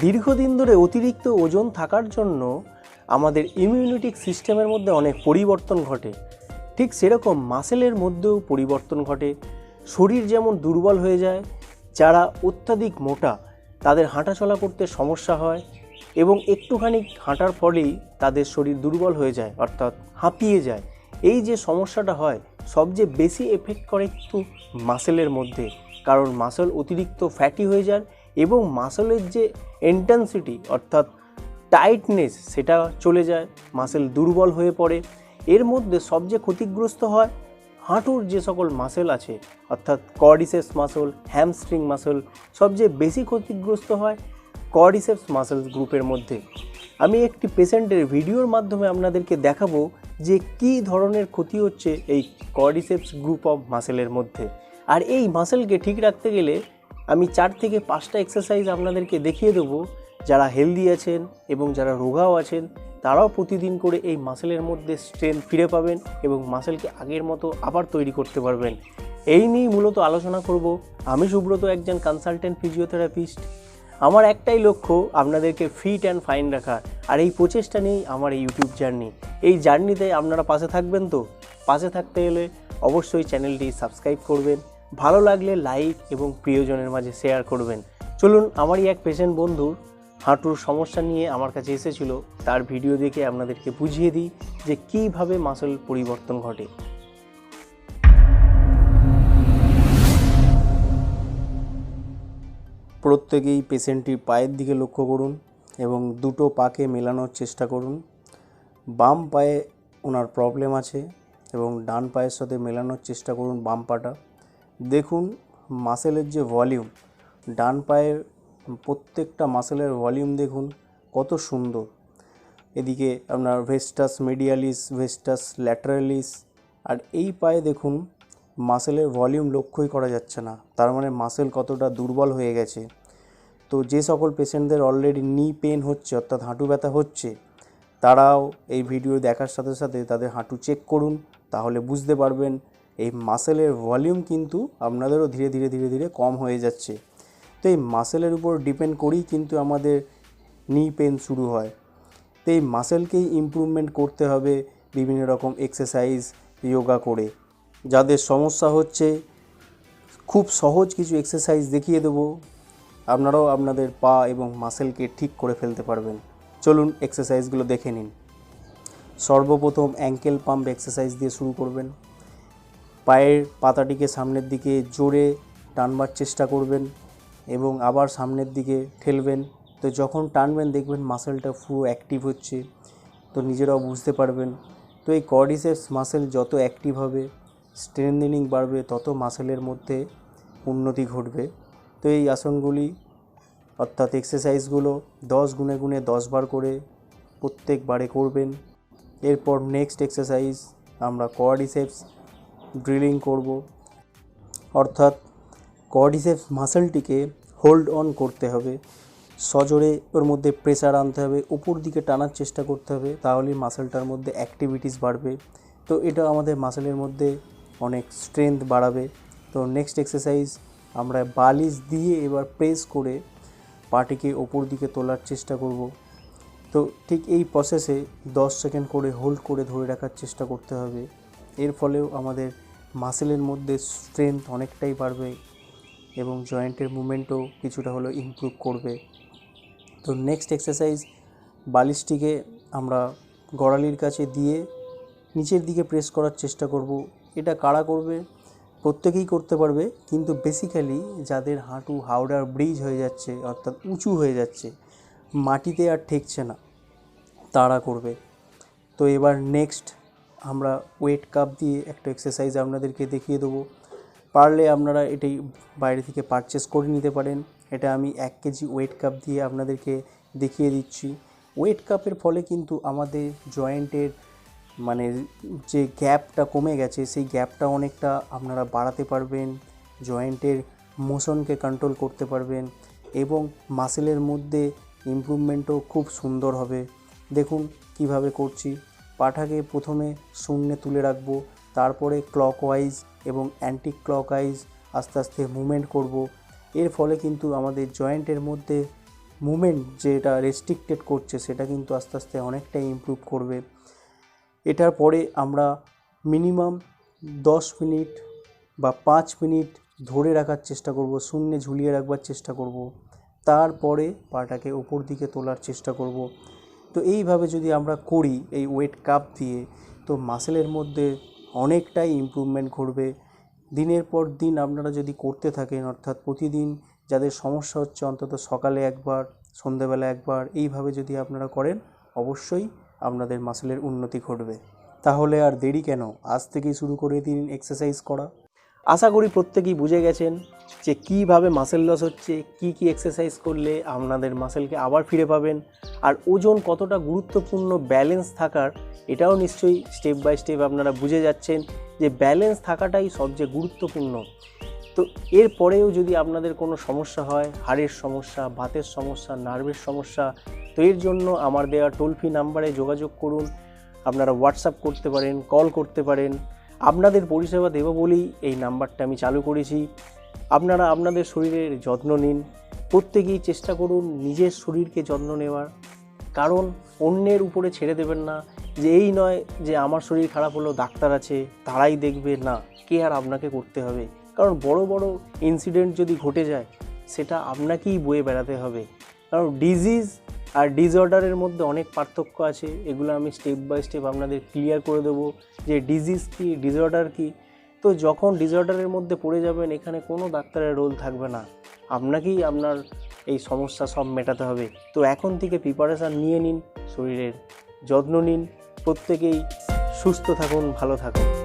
দীর্ঘদিন ধরে অতিরিক্ত ওজন থাকার জন্য আমাদের ইমিউনিটিক সিস্টেমের মধ্যে অনেক পরিবর্তন ঘটে। ঠিক সেরকম মাসেলের মধ্যেও পরিবর্তন ঘটে। শরীর যেমন দুর্বল হয়ে যায়, যারা অত্যাধিক মোটা, তাদের হাঁটাচলা করতে সমস্যা হয় এবং একটুখানি হাঁটার ফলেই তাদের শরীর দুর্বল হয়ে যায়, অর্থাৎ হাঁপিয়ে যায়। এই যে সমস্যাটা হয়, সবচেয়ে বেশি এফেক্ট করে কিন্তু মাসেলের মধ্যে। কারণ মাসেল অতিরিক্ত ফ্যাটি হয়ে যায় এবং মাসেলের যে ইন্টেন্সিটি অর্থাৎ টাইটনেস সেটা চলে যায়, মাসেল দুর্বল হয়ে পড়ে। এর মধ্যে সবচেয়ে ক্ষতিগ্রস্ত হয় হাঁটুর যে সকল মাসেল আছে, অর্থাৎ কর্ডিসেপস মাসল হ্যামস্ট্রিং মাসল, সবচেয়ে বেশি ক্ষতিগ্রস্ত হয় কর্ডিসেপস মাসেলস গ্রুপের মধ্যে। আমি একটি পেশেন্টের ভিডিওর মাধ্যমে আপনাদেরকে দেখাবো যে কী ধরনের ক্ষতি হচ্ছে এই কর্ডিসেপস গ্রুপ অফ মাসেলের মধ্যে। আর এই মাসেলকে ঠিক রাখতে গেলে আমি চার থেকে পাঁচটা এক্সারসাইজ আপনাদেরকে দেখিয়ে দেবো। যারা হেলদি আছেন এবং যারা রোগাও আছেন, তারাও প্রতিদিন করে এই মাসেলের মধ্যে স্ট্রেংথ ফিরে পাবেন এবং মাসেলকে আগের মতো আবার তৈরি করতে পারবেন। এই নিয়েই মূলত আলোচনা করব। আমি সুব্রত, একজন কনসালটেন্ট ফিজিওথেরাপিস্ট আমার একটাই লক্ষ্য, আপনাদেরকে ফিট অ্যান্ড ফাইন রাখা। আর এই প্রচেষ্টা নিয়েই আমার এই ইউটিউব জার্নি এই জার্নিতে আপনারা পাশে থাকবেন তো? পাশে থাকতে গেলে অবশ্যই চ্যানেলটি সাবস্ক্রাইব করবেন। ভালো লাগলে লাইক এবং প্রিয়জনের মাঝে শেয়ার করবেন। চলুন, আমারই এক পেশেন্ট বন্ধুর হাঁটুর সমস্যা নিয়ে আমার কাছে এসেছিল। তার ভিডিও দেখে আপনাদেরকে বুঝিয়ে দিই যে কীভাবে মাসল পরিবর্তন ঘটে। প্রত্যেকেই পেশেন্টটির পায়ের দিকে লক্ষ্য করুন এবং দুটো পাকে মেলানোর চেষ্টা করুন। বাম পায়ে ওনার প্রবলেম আছে এবং ডান পায়ের সাথে মেলানোর চেষ্টা করুন বাম পাটা। দেখুন মাসেলের যে ভলিউম, ডান পায়ের প্রত্যেকটা মাসেলের ভলিউম দেখুন কত সুন্দর। এদিকে আপনার ভেস্টাস মেডিয়ালিস, ভেস্টাস ল্যাটারালিস, আর এই পায়ে দেখুন মাসেলের ভলিউম লক্ষ্যই করা যাচ্ছে না। তার মানে মাসেল কতটা দুর্বল হয়ে গেছে। তো যে সকল পেশেন্টদের অলরেডি নি পেন হচ্ছে, অর্থাৎ হাঁটু ব্যথা হচ্ছে, তারাও এই ভিডিও দেখার সাথে সাথে তাদের হাঁটু চেক করুন, তাহলে বুঝতে পারবেন এই মাসেলের ভলিউম কিন্তু আপনাদেরও ধীরে ধীরে ধীরে ধীরে কম হয়ে যাচ্ছে। তো এই মাসেলের উপর ডিপেন্ড করেই কিন্তু আমাদের নি পেন শুরু হয়। তো এই মাসেলকেই ইমপ্রুভমেন্ট করতে হবে বিভিন্ন রকম এক্সারসাইজ যোগা করে। যাদের সমস্যা হচ্ছে, খুব সহজ কিছু এক্সারসাইজ দেখিয়ে দেবো। আপনারাও আপনাদের পা এবং মাসেলকে ঠিক করে ফেলতে পারবেন। চলুন এক্সারসাইজগুলো দেখে নিন। সর্বপ্রথম অ্যাঙ্কেল পাম্প এক্সারসাইজ দিয়ে শুরু করবেন। পায়ের পাতাটিকে সামনের দিকে জোরে টানবার চেষ্টা করবেন এবং আবার সামনের দিকে ঠেলবেন। তো যখন টানবেন, দেখবেন মাসেলটা পুরো অ্যাক্টিভ হচ্ছে। তো নিজেরাও বুঝতে পারবেন। তো এই কর্ডিসেপস মাসেল যত অ্যাক্টিভ হবে স্ট্রেন্থেনিং বাড়বে, তত মাসেলের মধ্যে উন্নতি ঘটবে। তো এই আসনগুলি, অর্থাৎ এক্সারসাইজগুলো দশ গুণে গুণে দশ বার করে প্রত্যেকবারে করবেন। এরপর নেক্সট এক্সারসাইজ আমরা কোয়াডিসেপস ড্রিলিং করব। অর্থাৎ কোয়াডিসেপস মাসেলটিকে হোল্ড অন করতে হবে। সজোরে ওর মধ্যে প্রেসার আনতে হবে। উপর দিকে টানার চেষ্টা করতে হবে। তাহলেই মাসেলটার মধ্যে অ্যাক্টিভিটিস বাড়বে। তো এটা আমাদের মাসেলের মধ্যে অনেক স্ট্রেংথ বাড়াবে। তো নেক্সট এক্সারসাইজ আমরা বালিশ দিয়ে এবার প্রেস করে পাটিকে ওপর দিকে তোলার চেষ্টা করব। তো ঠিক এই প্রসেসে দশ সেকেন্ড করে হোল্ড করে ধরে রাখার চেষ্টা করতে হবে। এর ফলেও আমাদের মাসেলের মধ্যে স্ট্রেংথ অনেকটাই বাড়বে এবং জয়েন্টের মুভমেন্টও কিছুটা হলেও ইমপ্রুভ করবে। তো নেক্সট এক্সারসাইজ বালিশটিকে আমরা গড়ালির কাছে দিয়ে নিচের দিকে প্রেস করার চেষ্টা করব। এটা কারা করবে? প্রত্যেকেই করতে পারবে, কিন্তু বেসিক্যালি যাদের হাঁটু হাওড়ার ব্রিজ হয়ে যাচ্ছে, অর্থাৎ উঁচু হয়ে যাচ্ছে, মাটিতে আর ঠেকছে না, তারা করবে। তো এবার নেক্সট আমরা ওয়েট কাপ দিয়ে একটা এক্সারসাইজ আপনাদেরকে দেখিয়ে দেবো। পারলে আপনারা এটাই বাইরে থেকে পারচেস করে নিতে পারেন। এটা আমি এক কেজি ওয়েট কাপ দিয়ে আপনাদেরকে দেখিয়ে দিচ্ছি। ওয়েট কাপের ফলে কিন্তু আমাদের জয়েন্টের মানে যে গ্যাপটা কমে গেছে, সেই গ্যাপটা অনেকটা আপনারা বাড়াতে পারবেন জয়েন্টের মোশনকে কন্ট্রোল করতে পারবেন এবং মাসেলের মধ্যে ইমপ্রুভমেন্টও খুব সুন্দর হবে। দেখুন কীভাবে করছি। পাটাকে প্রথমে শূন্যে তুলে রাখব, তারপরে ক্লকওয়াইজ এবং অ্যান্টি ক্লকওয়াইজ আস্তে আস্তে মুভমেন্ট করব। এর ফলে কিন্তু আমাদের জয়েন্টের মধ্যে মুভমেন্ট যেটা রেস্ট্রিক্টেড করছে, সেটা কিন্তু আস্তে আস্তে অনেকটাই ইমপ্রুভ করবে। এটার পরে আমরা মিনিমাম দশ মিনিট বা পাঁচ মিনিট ধরে রাখার চেষ্টা করব, শূন্যে ঝুলিয়ে রাখবার চেষ্টা করব। তারপরে পাটাকে ওপর দিকে তোলার চেষ্টা করব। তো এইভাবে যদি আমরা করি এই ওয়েট কাপ দিয়ে, তো মাসেলের মধ্যে অনেকটাই ইমপ্রুভমেন্ট ঘটবে। দিনের পর দিন আপনারা যদি করতে থাকেন, অর্থাৎ প্রতিদিন যাদের সমস্যা হচ্ছে, অন্তত সকালে একবার, সন্ধেবেলা একবার, এইভাবে যদি আপনারা করেন, অবশ্যই আপনাদের মাসেলের উন্নতি ঘটবে। তাহলে আর দেরি কেন? আজ থেকেই শুরু করে দিন এক্সারসাইজ করা। আশা করি প্রত্যেকেই বুঝে গেছেন যে কীভাবে মাসেল লস হচ্ছে, কি কি এক্সারসাইজ করলে আপনাদের মাসেলকে আবার ফিরে পাবেন আর ওজন কতটা গুরুত্বপূর্ণ ব্যালেন্স থাকার এটাও নিশ্চয়ই স্টেপ বাই স্টেপ আপনারা বুঝে যাচ্ছেন যে ব্যালেন্স থাকাটাই সবচেয়ে গুরুত্বপূর্ণ। তো এরপরেও যদি আপনাদের কোনো সমস্যা হয়, হাড়ের সমস্যা, বাতের সমস্যা নার্ভের সমস্যা, তো এর জন্য আমার দেওয়া টোল ফ্রি নাম্বারে যোগাযোগ করুন। আপনারা হোয়াটসঅ্যাপ করতে পারেন কল করতে পারেন। আপনাদের পরিষেবা দেবো বলেই এই নাম্বারটা আমি চালু করেছি। আপনারা আপনাদের শরীরের যত্ন নিন। প্রত্যেকেই চেষ্টা করুন নিজের শরীরকে যত্ন নেওয়ার। কারণ অন্যের উপরে ছেড়ে দেবেন না। যে এই নয় যে আমার শরীর খারাপ হলো, ডাক্তার আছে, তারাই দেখবে। না, কে আর আপনাকে করতে হবে? কারণ বড় বড় ইনসিডেন্ট যদি ঘটে যায়, সেটা আপনাকেই বয়ে বেড়াতে হবে। কারণ ডিজিজ আর ডিসঅর্ডারের মধ্যে অনেক পার্থক্য আছে, এগুলো আমি স্টেপ বাই স্টেপ আপনাদের ক্লিয়ার করে দেবো যে ডিজিজ কী ডিসঅর্ডার কী। তো যখন ডিসঅর্ডারের মধ্যে পড়ে যাবেন, এখানে কোনো ডাক্তারের রোল থাকবে না। আপনাকেই আপনার এই সমস্যা সব মেটাতে হবে। তো এখন থেকে প্রিপারেশান নিয়ে নিন, শরীরের যত্ন নিন। প্রত্যেকেই সুস্থ থাকুন, ভালো থাকুন।